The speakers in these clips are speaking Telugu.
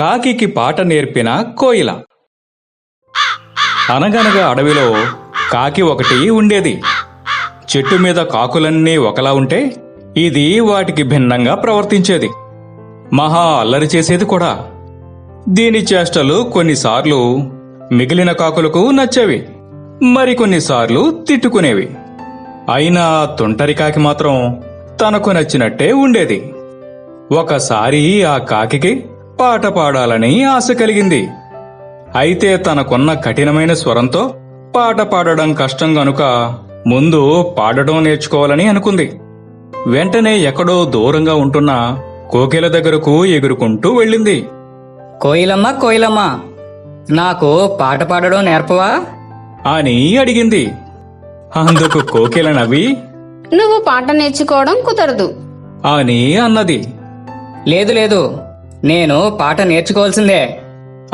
కాకికి పాట నేర్పిన కోయిల. అనగనగా అడవిలో కాకి ఒకటి ఉండేది. చెట్టు మీద కాకులన్నీ ఒకలా ఉంటే ఇది వాటికి భిన్నంగా ప్రవర్తించేది. మహా అల్లరి చేసేది కూడా. దీని చేష్టలు కొన్నిసార్లు మిగిలిన కాకులకు నచ్చేవి. మరికొన్నిసార్లు తిట్టుకునేవి. అయినా తొంటరి కాకి మాత్రం తనకు నచ్చినట్టే ఉండేది. ఒకసారి ఆ కాకికి పాట పాడాలని ఆశ కలిగింది. అయితే తనకున్న కఠినమైన స్వరంతో పాట పాడడం కష్టం గనుక ముందు పాడడం నేర్చుకోవాలని అనుకుంది. వెంటనే ఎక్కడో దూరంగా ఉంటున్న కోకిల దగ్గరకు ఎగురుకుంటూ వెళ్ళింది. కోయిలమ్మ కోయిలమ్మ నాకు పాట పాడడం నేర్పవా? అని అడిగింది. అందుకు కోకిల నవ్వి నువ్వు పాట నేర్చుకోవడం కుదరదు అని అన్నది. లేదు లేదు నేను పాట నేర్చుకోవాల్సిందే.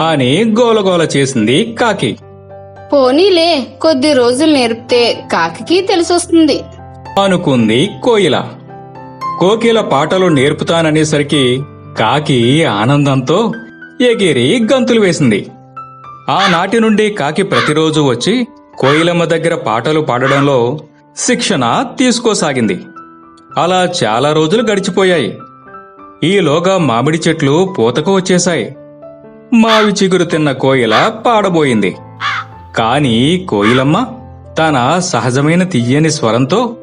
అని గోలగోల చేసింది కాకి. పోనీలే కొద్ది రోజులు నేర్పితే కాకికి తెలిసొస్తుంది. అనుకుంది కోయిల. కోకిల పాటలు నేర్పుతాననేసరికి కాకి ఆనందంతో ఎగిరి గంతులు వేసింది. ఆనాటి నుండి కాకి ప్రతిరోజు వచ్చి కోయిలమ్మ దగ్గర పాటలు పాడడంలో శిక్షణ తీసుకోసాగింది. అలా చాలా రోజులు గడిచిపోయాయి. ఈలోగా మామిడి చెట్లు పూతకు వచ్చేశాయి. మావి చిగురు తిన్న కోయిల పాడబోయింది. కాని కోయిలమ్మ తన సహజమైన తియ్యని స్వరంతో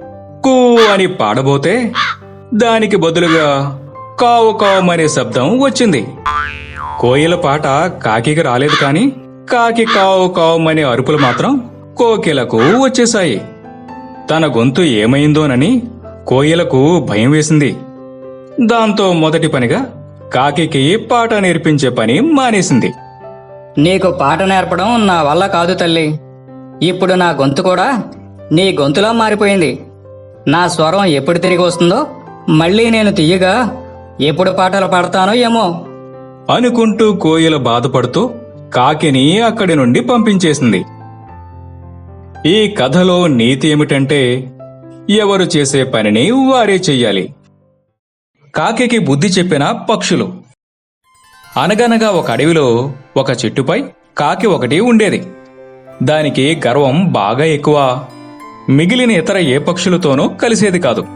కూ అని పాడబోతే దానికి బదులుగా కావు కావుమనే శబ్దం వచ్చింది. కోయిల పాట కాకికి రాలేదు కాని కాకి కావు కావుమనే అరుపులు మాత్రం కోకిలకు వచ్చేశాయి. తన గొంతు ఏమైందోనని కోయిలకు భయం వేసింది. దాంతో మొదటి పనిగా కాకికి పాట నేర్పించే పని మానేసింది. నీకు పాట నేర్పడం నా వల్ల కాదు తల్లి. ఇప్పుడు నా గొంతు కూడా నీ గొంతులా మారిపోయింది. నా స్వరం ఎప్పుడు తిరిగి వస్తుందో మళ్ళీ నేను తీయగా ఎప్పుడు పాటలు పాడతానో ఏమో. అనుకుంటూ కోయిల బాధపడుతూ కాకిని అక్కడి నుండి పంపించేసింది. ఈ కథలో నీతి ఏమిటంటే ఎవరు చేసే పనిని వారే చెయ్యాలి. కాకికి బుద్ధి చెప్పిన పక్షులు. అనగనగా ఒక అడవిలో ఒక చెట్టుపై కాకి ఒకటి ఉండేది. దానికి గర్వం బాగా ఎక్కువ. మిగిలిన ఇతర ఏ పక్షులతోనూ కలిసేది కాదు.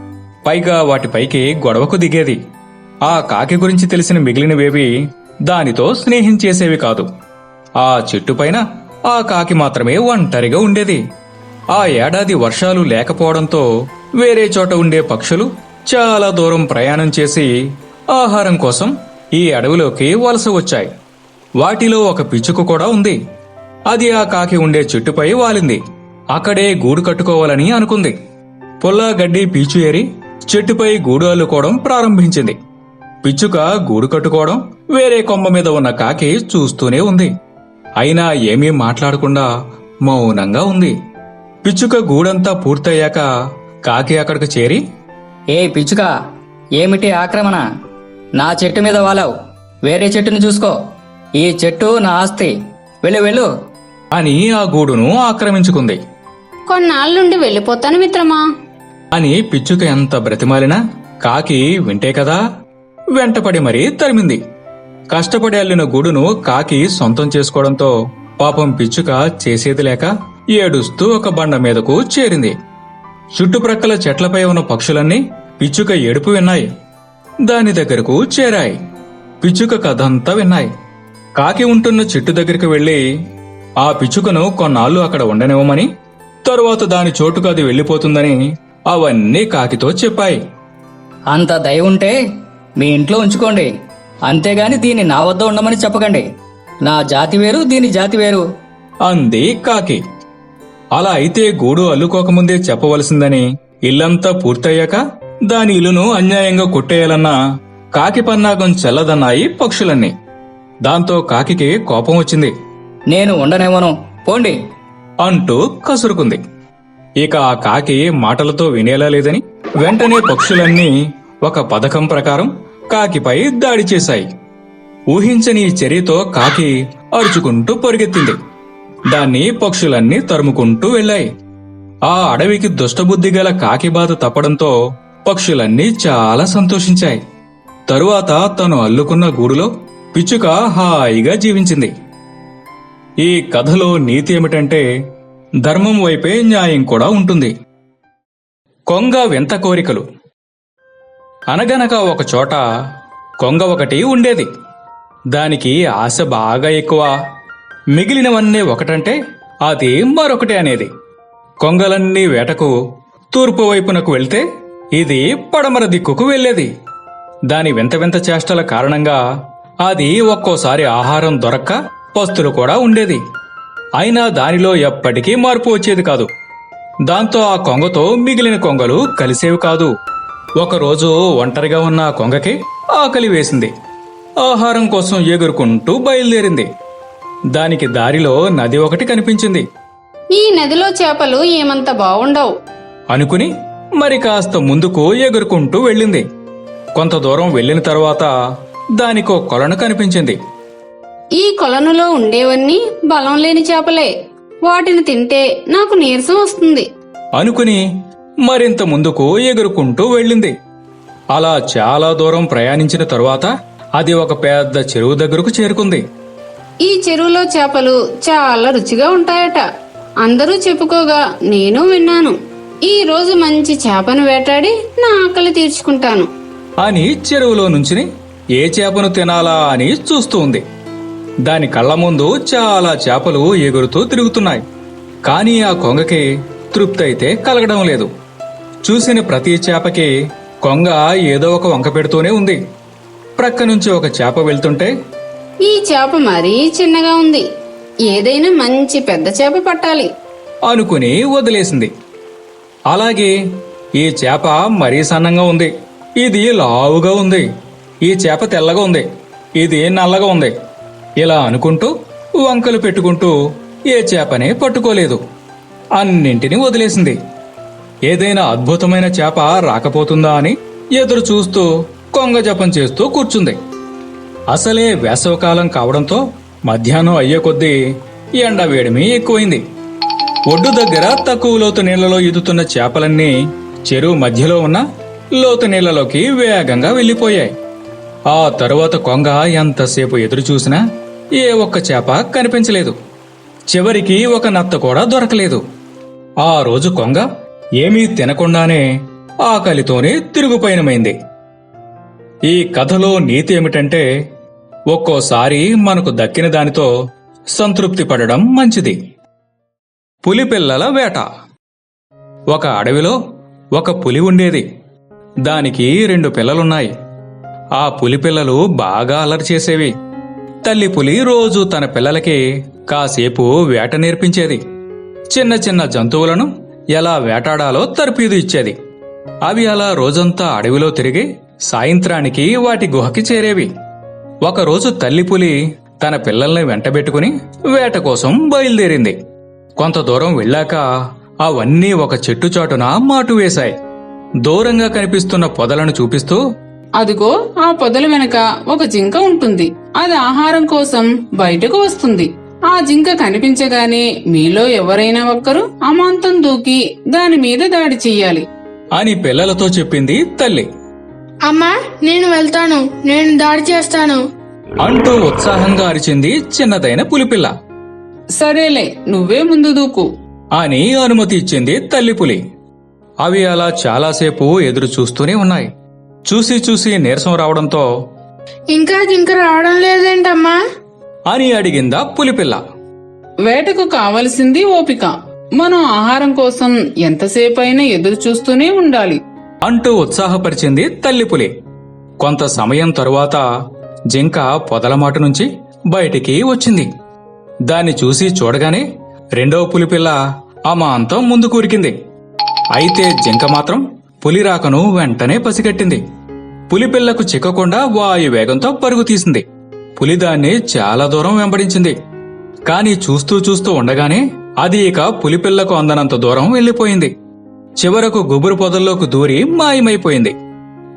పైగా వాటిపైకి గొడవకు దిగేది. ఆ కాకి గురించి తెలిసిన మిగిలినవేవి దానితో స్నేహించేసేవి కాదు. ఆ చెట్టుపైన ఆ కాకి మాత్రమే ఒంటరిగా ఉండేది. ఆ ఏడాది వర్షాలు లేకపోవడంతో వేరే చోట ఉండే పక్షులు చాలా దూరం ప్రయాణం చేసి ఆహారం కోసం ఈ అడవిలోకి వలస వచ్చాయి. వాటిలో ఒక పిచ్చుక కూడా ఉంది. అది ఆ కాకి ఉండే చెట్టుపై వాలింది. అక్కడే గూడు కట్టుకోవాలని అనుకుంది. పొల్లా గడ్డి పీచు ఏరి చెట్టుపై గూడు అల్లుకోవడం ప్రారంభించింది. పిచ్చుక గూడు కట్టుకోవడం వేరే కొమ్మ మీద ఉన్న కాకి చూస్తూనే ఉంది. అయినా ఏమీ మాట్లాడకుండా మౌనంగా ఉంది. పిచ్చుక గూడంతా పూర్తయ్యాక కాకి అక్కడికి చేరి ఏ పిచ్చుక ఏమిటి ఆక్రమణ నా చెట్టు మీద వాలావు. వేరే చెట్టుని చూసుకో. ఈ చెట్టు నా ఆస్తి. వెళ్ళు వెళ్ళు. అని ఆ గూడును ఆక్రమించుకుంది. కొన్నాళ్ళ వెళ్ళిపోతాను మిత్రమా? అని పిచ్చుక ఎంత బ్రతిమాలినా కాకి వింటే కదా? వెంటపడి మరీ తరిమింది. కష్టపడి అల్లిన గూడును కాకి సొంతం చేసుకోవడంతో పాపం పిచ్చుక చేసేది లేక ఏడుస్తూ ఒక బండ మీదకు చేరింది. చుట్టుప్రక్కల చెట్లపై ఉన్న పక్షులన్నీ పిచ్చుక ఏడుపు విన్నాయి. దాని దగ్గరకు చేరాయి. పిచ్చుక కథంతా విన్నాయి. కాకి ఉంటున్న చెట్టు దగ్గరికి వెళ్ళి ఆ పిచ్చుకను కొన్నాళ్ళు అక్కడ ఉండనివ్వమని తరువాత దాని చోటుకు అది వెళ్ళిపోతుందని అవన్నీ కాకితో చెప్పాయి. అంత దయ ఉంటే మీ ఇంట్లో ఉంచుకోండి. అంతేగాని దీన్ని నా వద్ద ఉండమని చెప్పకండి. నా జాతి వేరు దీని జాతి వేరు. అంది కాకి. అలా అయితే గూడు అల్లుకోకముందే చెప్పవలసిందని ఇల్లంతా పూర్తయ్యాక దాని ఇల్లును అన్యాయంగా కొట్టేయాలన్నా కాకి పన్నాగం చెల్లదన్నాయి పక్షులన్నీ. దాంతో కాకికి కోపం వచ్చింది. నేను ఉండనేమను పోండి. అంటూ కసురుకుంది. ఇక ఆ కాకి మాటలతో వినేలా లేదని వెంటనే పక్షులన్నీ ఒక పథకం ప్రకారం కాకిపై దాడి చేశాయి. ఊహించని ఈ చర్యతో కాకి అరుచుకుంటూ పొరుగెత్తింది. దాన్ని పక్షులన్నీ తరుముకుంటూ వెళ్ళాయి. ఆ అడవికి దుష్టబుద్ధి గల కాకిబాధ తప్పడంతో పక్షులన్నీ చాలా సంతోషించాయి. తరువాత తను అల్లుకున్న గూడులో పిచ్చుక హాయిగా జీవించింది. ఈ కథలో నీతి ఏమిటంటే ధర్మం వైపే న్యాయం కూడా ఉంటుంది. కొంగ వింత కోరికలు. అనగనక ఒక చోట కొంగ ఒకటి ఉండేది. దానికి ఆశ బాగా ఎక్కువ. మిగిలినవన్నీ ఒకటంటే అది మరొకటి అనేది. కొంగలన్నీ వేటకు తూర్పు వైపునకు వెళ్తే ఇది పడమర దిక్కుకు వెళ్ళేది. దాని వింత వింత చేష్టల కారణంగా అది ఒక్కోసారి ఆహారం దొరక్క పస్తులు కూడా ఉండేది. అయినా దానిలో ఎప్పటికీ మార్పు వచ్చేది కాదు. దాంతో ఆ కొంగతో మిగిలిన కొంగలు కలిసేవి కాదు. ఒకరోజు ఒంటరిగా ఉన్న ఆ కొంగకి ఆకలి వేసింది. ఆహారం కోసం ఎగురుకుంటూ బయలుదేరింది. దానికి దారిలో నది ఒకటి కనిపించింది. ఈ నదిలో చేపలు ఏమంత బావుండవు. అనుకుని మరి కాస్త ముందుకు ఎగురుకుంటూ వెళ్ళింది. కొంత దూరం వెళ్ళిన తర్వాత దానికో కొలను కనిపించింది. ఈ కొలనులో ఉండేవన్నీ బలం లేని చేపలే. వాటిని తింటే నాకు నీరసం వస్తుంది. అనుకుని మరింత ముందుకు ఎగురుకుంటూ వెళ్ళింది. అలా చాలా దూరం ప్రయాణించిన తరువాత అది ఒక పెద్ద చెరువు దగ్గరకు చేరుకుంది. ఈ చెరువులో చేపలు చాలా రుచిగా ఉంటాయట. అందరూ చెప్పుకోగా నేను విన్నాను. ఈ రోజు మంచి చేపను వేటాడి నా ఆకలి తీర్చుకుంటాను. అని చెరువులో నుంచి ఏ చేపను తినాలా అని చూస్తూ ఉంది. దాని కళ్ళ ముందు చాలా చేపలు ఎగురుతూ తిరుగుతున్నాయి. కానీ ఆ కొంగకి తృప్తి అయితే కలగడం లేదు. చూసిన ప్రతి చేపకి కొంగ ఏదో ఒక వంక పెడుతూనే ఉంది. ప్రక్క నుంచి ఒక చేప వెళ్తుంటే ఈ చేప మరీ చిన్నగా ఉంది. ఏదైనా మంచి పెద్ద చేప పట్టాలి. అనుకుని వదిలేసింది. అలాగే ఈ చేప మరీ సన్నంగా ఉంది. ఇది లావుగా ఉంది. ఈ చేప తెల్లగా ఉంది. ఇది నల్లగా ఉంది. ఇలా అనుకుంటూ వంకలు పెట్టుకుంటూ ఏ చేపనే పట్టుకోలేదు. అన్నింటినీ వదిలేసింది. ఏదైనా అద్భుతమైన చేప రాకపోతుందా అని ఎదురు చూస్తూ కొంగ జపం చేస్తూ కూర్చుంది. అసలే వేసవకాలం కావడంతో మధ్యాహ్నం అయ్యే కొద్దీ ఎండ వేడిమి ఎక్కువైంది. ఒడ్డు దగ్గర తక్కువ లోతు నీళ్ళలో ఈదుతున్న చేపలన్నీ చెరువు మధ్యలో ఉన్న లోతు నీళ్ళలోకి వేగంగా వెళ్ళిపోయాయి. ఆ తరువాత కొంగ ఎంతసేపు ఎదురు చూసినా ఏ ఒక్క చేప కనిపించలేదు. చివరికి ఒక నత్త కూడా దొరకలేదు. ఆ రోజు కొంగ ఏమీ తినకుండానే ఆకలితోనే తిరుగుపయనమైంది. ఈ కథలో నీతి ఏమిటంటే ఒక్కోసారి మనకు దక్కిన దానితో సంతృప్తి పడడం మంచిది. పులిపిల్లల వేట. ఒక అడవిలో ఒక పులి ఉండేది. దానికి రెండు పిల్లలున్నాయి. ఆ పులి పిల్లలు బాగా అల్లరి చేసేవి. తల్లి పులి రోజు తన పిల్లలకి కాసేపు వేట నేర్పించేది. చిన్న చిన్న జంతువులను ఎలా వేటాడాలో తర్పీదు ఇచ్చేది. అవి అలా రోజంతా అడవిలో తిరిగి సాయంత్రానికి వాటి గుహకి చేరేవి. ఒకరోజు తల్లి పులి తన పిల్లల్ని వెంటబెట్టుకుని వేట కోసం బయలుదేరింది. కొంత దూరం వెళ్ళాక అవన్నీ ఒక చెట్టు చాటున మాటు వేశాయి. దూరంగా కనిపిస్తున్న పొదలను చూపిస్తూ అదిగో ఆ పొదల వెనక ఒక జింక ఉంటుంది. అది ఆహారం కోసం బయటకు వస్తుంది. ఆ జింక కనిపించగానే మీలో ఎవరైనా ఒక్కరు అమాంతం దూకి దాని మీద దాడి చెయ్యాలి. అని పిల్లలతో చెప్పింది తల్లి. అమ్మా నేను వెళ్తాను. నేను దాడి చేస్తాను. అంటూ ఉత్సాహంగా అరిచింది చిన్నదైన పులిపిల్ల. సరేలే నువ్వే ముందు దూకు. అని అనుమతి ఇచ్చింది తల్లి పులి. అవి అలా చాలాసేపు ఎదురు చూస్తూనే ఉన్నాయి. చూసి చూసి నీరసం రావడంతో ఇంకా జింక రావడం లేదేంటమ్మా? అని అడిగిందా పులిపిల్ల. వేటకు కావలసింది ఓపిక. మనం ఆహారం కోసం ఎంతసేపైనా ఎదురు చూస్తూనే ఉండాలి. అంటూ ఉత్సాహపరిచింది తల్లి పులి. కొంత సమయం తరువాత జింక పొదలమాట నుంచి బయటికి వచ్చింది. దాన్ని చూసి చూడగానే రెండవ పులిపిల్ల అమాంతం ముందు కూరికింది అయితే జింక మాత్రం పులిరాకను వెంటనే పసిగట్టింది. పులిపిల్లకు చిక్కకుండా వాయు వేగంతో పరుగు తీసింది. పులిదాన్ని చాలా దూరం వెంబడించింది. కాని చూస్తూ చూస్తూ ఉండగానే అది ఇక పులిపిల్లకు అందనంత దూరం వెళ్ళిపోయింది చివరకు గుబురు పొదల్లోకి దూరి మాయమైపోయింది.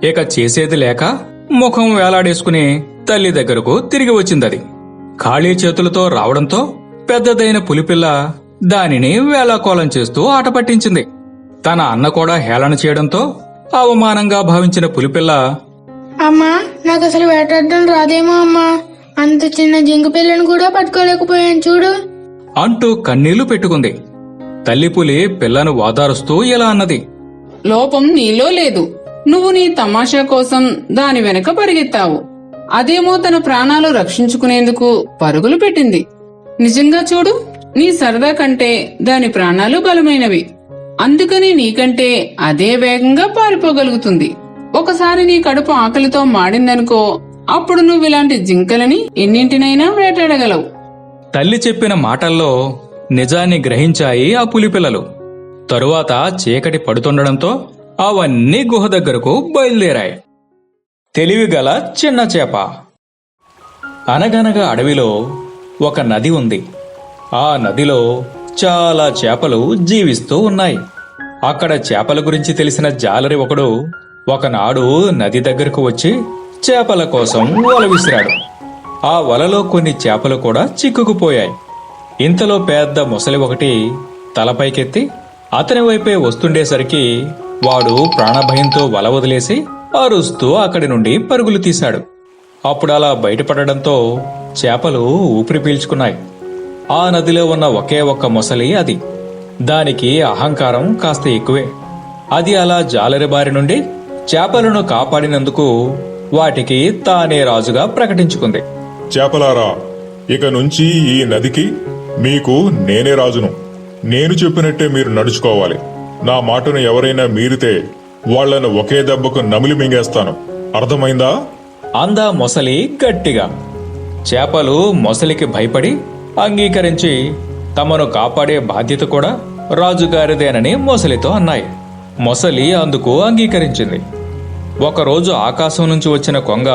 ఇక చేసేది లేక ముఖం వేలాడేసుకుని తల్లి దగ్గరకు తిరిగి వచ్చిందది. ఖాళీ చేతులతో రావడంతో పెద్దదైన పులిపిల్ల దానిని వేలాకోలం చేస్తూ ఆట పట్టించింది. తన అన్న కూడా హేళన చేయడంతో అవమానంగా భావించిన పులిపిల్ల అమ్మా నాకు అసలు వేటాడడం రాదేమో అమ్మా. అంత చిన్న జింక పిల్లను కూడా పట్టుకోలేకపోయాను చూడు. అంటూ కన్నీళ్ళు పెట్టుకుంది. తల్లిపులి పిల్లను వాదారుస్తూ ఇలా అన్నది? లోపం నీలో లేదు. నువ్వు నీ తమాషా కోసం దాని వెనక పరిగెత్తావు. అదేమో తన ప్రాణాలు రక్షించుకునేందుకు పరుగులు పెట్టింది. నిజంగా చూడు నీ సరదా కంటే దాని ప్రాణాలు బలమైనవి. అందుకని నీకంటే అదే వేగంగా పారిపోగలుగుతుంది. ఒకసారి నీ కడుపు ఆకలితో మాడిందనుకో అప్పుడు నువ్వు ఇలాంటి జింకలని ఎన్నింటినైనా వేటాడగలవు. తల్లి చెప్పిన మాటల్లో నిజాన్ని గ్రహించాయి ఆ పులిపిల్లలు తరువాత చీకటి పడుతుండడంతో అవన్నీ గుహ దగ్గరకు బయలుదేరాయి. తెలివిగల చిన్న చేప. అనగనగా అడవిలో ఒక నది ఉంది. ఆ నదిలో చాలా చేపలు జీవిస్తూ ఉన్నాయి. అక్కడ చేపల గురించి తెలిసిన జాలరి ఒకడు ఒకనాడు నది దగ్గరకు వచ్చి చేపల కోసం వల విసిరాడు. ఆ వలలో కొన్ని చేపలు కూడా చిక్కుకుపోయాయి. ఇంతలో పెద్ద ముసలి ఒకటి తలపైకెత్తి అతని వైపే వస్తుండేసరికి వాడు ప్రాణభయంతో వల వదిలేసి అరుస్తూ అక్కడి నుండి పరుగులు తీశాడు. అప్పుడు అలా బయటపడడంతో చేపలు ఊపిరి పీల్చుకున్నాయి. ఆ నదిలో ఉన్న ఒకే ఒక్క మొసలి అది. దానికి అహంకారం కాస్త ఎక్కువే. అది అలా జాలరి బారి నుండి చేపలను కాపాడినందుకు వాటికి తానే రాజుగా ప్రకటించుకుంది. చేపలారా ఇక నుంచి ఈ నదికి మీకు నేనే రాజును. నేను చెప్పినట్టే మీరు నడుచుకోవాలి. నా మాటను ఎవరైనా మీరితే వాళ్ళను ఒకే దెబ్బకు నమిలి మింగేస్తాను. అర్థమైందా? అందా మొసలి గట్టిగా. చేపలు మొసలికి భయపడి అంగీకరించి తమను కాపాడే బాధ్యత కూడా రాజుగారిదేనని మొసలితో అన్నాయి. మొసలి అందుకు అంగీకరించింది. ఒకరోజు ఆకాశం నుంచి వచ్చిన కొంగ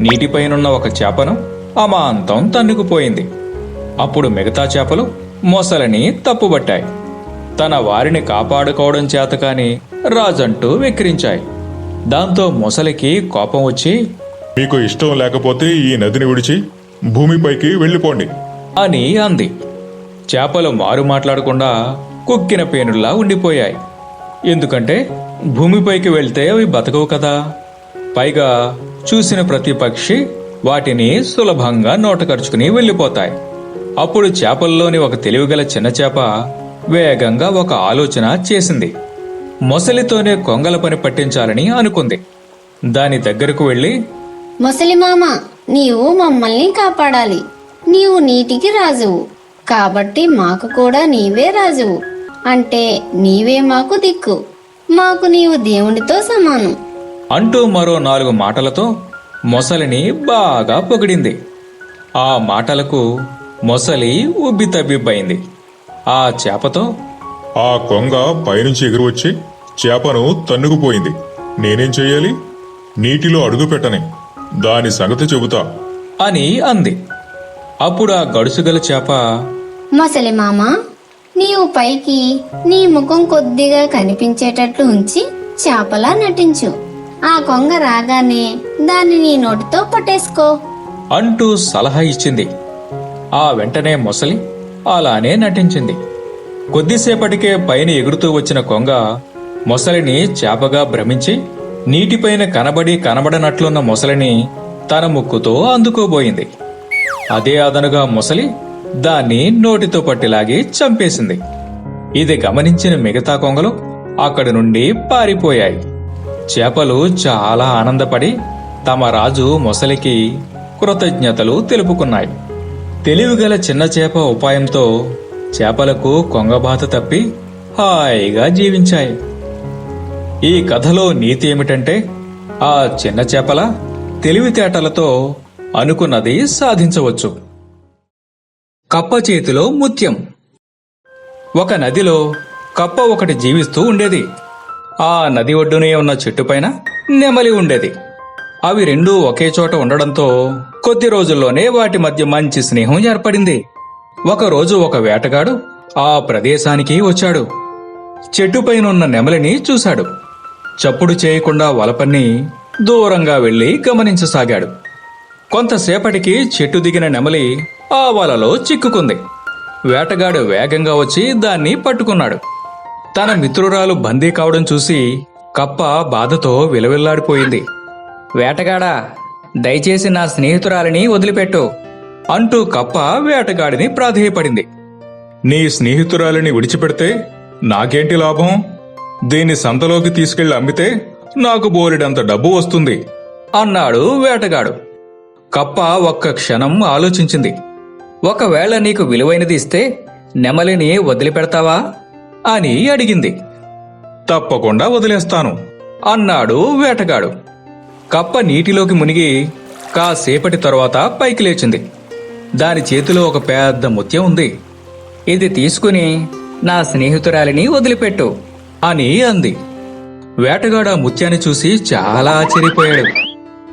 నీటిపైనున్న ఒక చేపను అమాంతం తన్నుకుపోయింది. అప్పుడు మిగతా చేపలు మొసలిని తప్పుబట్టాయి. తన వారిని కాపాడుకోవడం చేతకాని రాజంటూ వెక్కిరించాయి. దాంతో మొసలికి కోపం వచ్చి మీకు ఇష్టం లేకపోతే ఈ నదిని విడిచి భూమిపైకి వెళ్ళిపోండి. అని అంది. చేపలు మారు మాట్లాడకుండా కుక్కిన పేనుల్లా ఉండిపోయాయి. ఎందుకంటే భూమిపైకి వెళ్తే అవి బతకవు కదా. పైగా చూసిన ప్రతి పక్షి వాటిని సులభంగా నోటకరుచుకుని వెళ్ళిపోతాయి. అప్పుడు చేపల్లోని ఒక తెలివిగల చిన్న చేప వేగంగా ఒక ఆలోచన చేసింది. మొసలితోనే కొంగల పని పట్టించాలని అనుకుంది. దాని దగ్గరకు వెళ్ళి ముసలిమామ నీవు మమ్మల్ని కాపాడాలి. నీవు నీటికి రాజువు. కాబట్టి మాకు కూడా నీవే రాజువు. అంటే నీవే మాకు దిక్కు. మాకు నీవు దేవునితో సమానం. అంటూ మరో నాలుగు మాటలతో మొసలిని బాగా పొగిడింది. ఆ మాటలకు మొసలి ఉబ్బితబ్బిబ్బైంది ఆ చేపతో ఆ కొంగ పైనుంచి ఎగురు వచ్చి చేపను తన్నుకుపోయింది. నేనేం చెయ్యాలి? నీటిలో అడుగు పెట్టని. దాని సంగతి చెబుతా. అని అంది. అప్పుడు ఆ గడుసుగల చేప ముసలిమామ నీవు పైకి నీ ముఖం కొద్దిగా కనిపించేటట్లు ఉంచి చేపలా నటించు. ఆ కొంగ రాగానే దాన్ని నీ నోటితో పట్టేసుకో. అంటూ సలహా ఇచ్చింది. ఆ వెంటనే మొసలి అలానే నటించింది. కొద్దిసేపటికే పైన ఎగురుతూ వచ్చిన కొంగ మొసలిని చేపగా భ్రమించి నీటిపైన కనబడి కనబడనట్లున్న మొసలిని తన ముక్కుతో అందుకోబోయింది. అదే అదనుగా మొసలి దాన్ని నోటితో పట్టిలాగి చంపేసింది. ఇది గమనించిన మిగతా కొంగలు అక్కడి నుండి పారిపోయాయి. చేపలు చాలా ఆనందపడి తమ రాజు మొసలికి కృతజ్ఞతలు తెలుపుకున్నాయి. తెలివిగల చిన్న చేప ఉపాయంతో చేపలకు కొంగబాత తప్పి హాయిగా జీవించాయి. ఈ కథలో నీతి ఏమిటంటే ఆ చిన్న చేపల తెలివితేటలతో అనుకున్నది సాధించవచ్చు. కప్ప చేతిలో ముత్యం. ఒక నదిలో కప్ప ఒకటి జీవిస్తూ ఉండేది. ఆ నది ఒడ్డునే ఉన్న చెట్టుపైన నెమలి ఉండేది. అవి రెండూ ఒకే చోట ఉండడంతో కొద్ది రోజుల్లోనే వాటి మధ్య మంచి స్నేహం ఏర్పడింది. ఒకరోజు ఒక వేటగాడు ఆ ప్రదేశానికి వచ్చాడు. చెట్టుపైనున్న నెమలిని చూశాడు. చప్పుడు చేయకుండా వలపన్ని దూరంగా వెళ్ళి గమనించసాగాడు. కొంతసేపటికి చెట్టు దిగిన నెమలి ఆ వలలో చిక్కుకుంది. వేటగాడు వేగంగా వచ్చి దాన్ని పట్టుకున్నాడు. తన మిత్రురాలు బందీ కావడం చూసి కప్ప బాధతో విలవిల్లాడిపోయింది. వేటగాడా దయచేసి నా స్నేహితురాలిని వదిలిపెట్టు అంటూ కప్ప వేటగాడిని ప్రాధేయపడింది. నీ స్నేహితురాలిని విడిచిపెడితే నాకేంటి లాభం? దీన్ని సంతలోకి తీసుకెళ్ళి అమ్మితే నాకు బోలెడంత డబ్బు వస్తుంది. అన్నాడు వేటగాడు. కప్ప ఒక్క క్షణం ఆలోచించింది. ఒకవేళ నీకు విలువైనది ఇస్తే నెమలిని వదిలిపెడతావా? అని అడిగింది. తప్పకుండా వదిలేస్తాను. అన్నాడు వేటగాడు. కప్ప నీటిలోకి మునిగి కాసేపటి తరువాత పైకి లేచింది. దాని చేతిలో ఒక పెద్ద ముత్యం ఉంది. ఇది తీసుకుని నా స్నేహితురాలిని వదిలిపెట్టు అని అంది. వేటగాడ ముత్యాన్ని చూసి చాలా ఆశ్చర్యపోయాడు.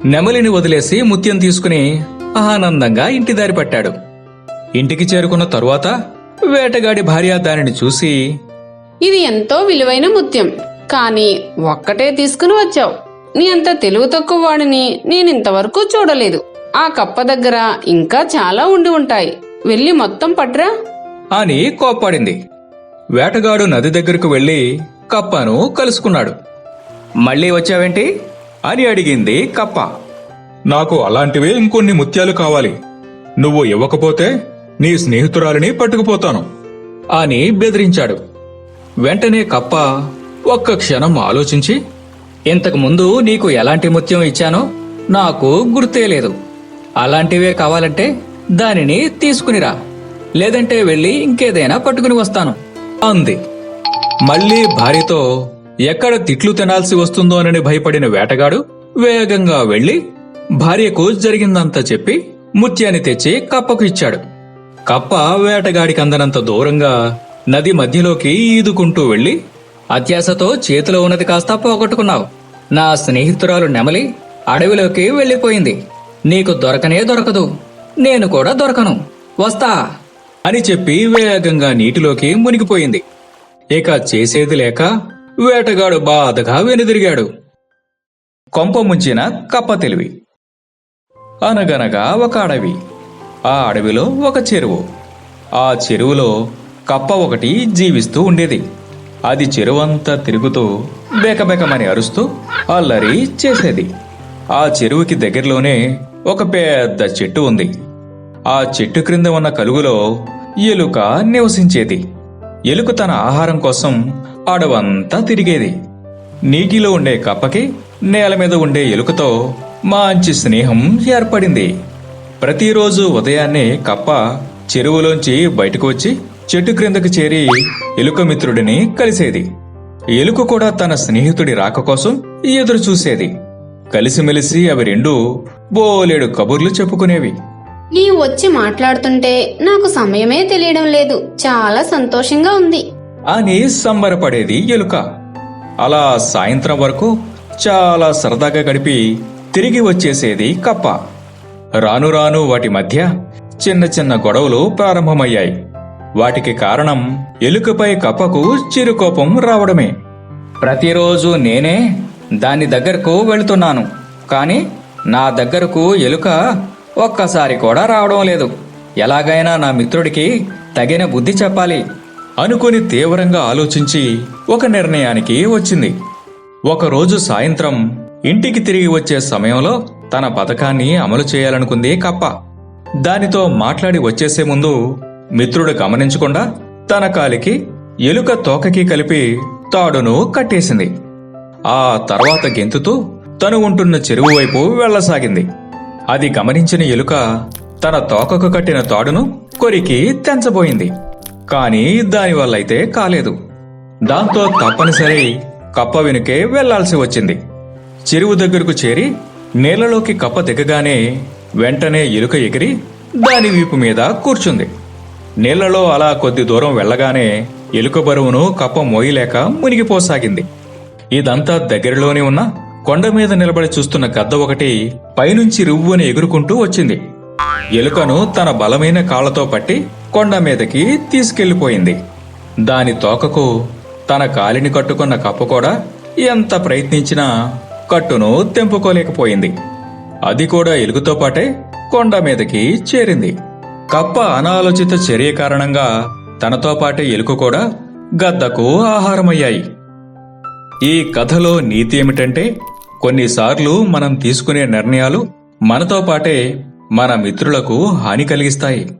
నెమలిని వదిలేసి ముత్యం తీసుకుని ఆనందంగా ఇంటి దారి పట్టాడు. ఇంటికి చేరుకున్న తరువాత వేటగాడి భార్య దానిని చూసి ఇది ఎంతో విలువైన ముత్యం కానీ ఒక్కటే తీసుకుని వచ్చావు. నీ అంత తెలివి తక్కువ వాడిని నేను ఇంతవరకు చూడలేదు. ఆ కప్ప దగ్గర ఇంకా చాలా ఉండి ఉంటాయి. వెళ్ళి మొత్తం పట్రా. అని కోప్పడింది. వేటగాడు నది దగ్గరకు వెళ్ళి కప్పను కలుసుకున్నాడు. మళ్ళీ వచ్చావేంటి? అని అడిగింది కప్ప. నాకు అలాంటివే ఇంకొన్ని ముత్యాలు కావాలి. నువ్వు ఇవ్వకపోతే నీ స్నేహితురాలిని పట్టుకుపోతాను. అని బెదిరించాడు. వెంటనే కప్ప ఒక్క క్షణం ఆలోచించి ఇంతకు ముందు నీకు ఎలాంటి ముత్యం ఇచ్చానో నాకు గుర్తే లేదు. అలాంటివే కావాలంటే దానిని తీసుకునిరా. లేదంటే వెళ్ళి ఇంకేదైనా పట్టుకుని వస్తాను. అంది. మళ్ళీ భార్యతో ఎక్కడ తిట్లు తినాల్సి వస్తుందోనని భయపడిన వేటగాడు వేగంగా వెళ్ళి భార్యకు జరిగిందంతా చెప్పి ముత్యాన్ని తెచ్చి కప్పకు ఇచ్చాడు. కప్ప వేటగాడికి అందనంత దూరంగా నది మధ్యలోకి ఈదుకుంటూ వెళ్ళి అత్యాశతో చేతిలో ఉన్నది కాస్త పోగొట్టుకున్నావు. నా స్నేహితురాలు నెమలి అడవిలోకి వెళ్ళిపోయింది. నీకు దొరకనే దొరకదు. నేను కూడా దొరకను. వస్తా. అని చెప్పి వేగంగా నీటిలోకి మునిగిపోయింది. ఇక చేసేది లేక వేటగాడు బాధగా వెనుదిరిగాడు. కొంప ముంచిన కప్ప తెలివి. అనగనగా ఒక అడవి. ఆ అడవిలో ఒక చెరువు. ఆ చెరువులో కప్ప ఒకటి జీవిస్తూ ఉండేది. అది చెరువంతా తిరుగుతూ బేకబేకమని అరుస్తూ అల్లరి చేసేది. ఆ చెరువుకి దగ్గరలోనే ఒక పెద్ద చెట్టు ఉంది. ఆ చెట్టు క్రింద ఉన్న కలుగులో ఎలుక నివసించేది. ఎలుక తన ఆహారం కోసం అడవంతా తిరిగేది. నీటిలో ఉండే కప్పకి నేల మీద ఉండే ఎలుకతో మంచి స్నేహం ఏర్పడింది. ప్రతిరోజు ఉదయాన్నే కప్ప చెరువులోంచి బయటకు వచ్చి చెట్టు క్రిందకు చేరి ఎలుక మిత్రుడిని కలిసేది. ఎలుక కూడా తన స్నేహితుడి రాక కోసం ఎదురు చూసేది. కలిసిమెలిసి అవి రెండు బోలెడు కబుర్లు చెప్పుకునేవి. నీవు వచ్చి మాట్లాడుతుంటే నాకు సమయమే తెలియడం లేదు. చాలా సంతోషంగా ఉంది. అని సంబరపడేది ఎలుక. అలా సాయంత్రం వరకు చాలా సరదాగా గడిపి తిరిగి వచ్చేసేది కప్ప. రాను రాను వాటి మధ్య చిన్న చిన్న గొడవలు ప్రారంభమయ్యాయి. వాటికి కారణం ఎలుకపై కప్పకు చిరుకోపం రావడమే. ప్రతిరోజు నేనే దాని దగ్గరకు వెళుతున్నాను కానీ నా దగ్గరకు ఎలుక ఒక్కసారి కూడా రావడం లేదు. ఎలాగైనా నా మిత్రుడికి తగిన బుద్ధి చెప్పాలి. అనుకుని తీవ్రంగా ఆలోచించి ఒక నిర్ణయానికి వచ్చింది. ఒకరోజు సాయంత్రం ఇంటికి తిరిగి వచ్చే సమయంలో తన పథకాన్ని అమలు చేయాలనుకుంది కప్ప. దానితో మాట్లాడి వచ్చేసే ముందు మిత్రుడు గమనించకుండా తన కాలికి ఎలుక తోకకి కలిపి తాడును కట్టేసింది. ఆ తర్వాత గెంతుతూ తను ఉంటున్న చెరువు వైపు వెళ్ళసాగింది అది గమనించిన ఎలుక తన తోకకు కట్టిన తాడును కొరికి తెంచబోయింది. కాని దానివల్లైతే కాలేదు. దాంతో తప్పనిసరి కప్ప వెనుకే వెళ్ళాల్సి వచ్చింది. చెరువు దగ్గరకు చేరి నేలలోకి కప్ప దిగగానే వెంటనే ఎలుక ఎగిరి దాని వీపు మీద కూర్చుంది. నీళ్ళలో అలా కొద్ది దూరం వెళ్ళగానే ఎలుక బరువును కప్ప మోయలేక మునిగిపోసాగింది. ఇదంతా దగ్గరలోనే ఉన్న కొండ మీద నిలబడి చూస్తున్న గద్ద ఒకటి పైనుంచి రువ్వుని ఎగురుకుంటూ వచ్చింది. ఎలుకను తన బలమైన కాళ్ళతో పట్టి కొండ మీదకి తీసుకెళ్ళిపోయింది దాని తోకకు తన కాలిని కట్టుకున్న కప్ప కూడా ఎంత ప్రయత్నించినా కట్టును తెంపుకోలేకపోయింది. అది కూడా ఎలుగుతో పాటే కొండ మీదకి చేరింది. కప్ప అనాలోచిత చర్య కారణంగా తనతో పాటే ఎలుక కూడా గద్దకు ఆహారమయ్యాయి. ఈ కథలో నీతి ఏమిటంటే కొన్నిసార్లు మనం తీసుకునే నిర్ణయాలు మనతో పాటే మన మిత్రులకు హాని కలిగిస్తాయి.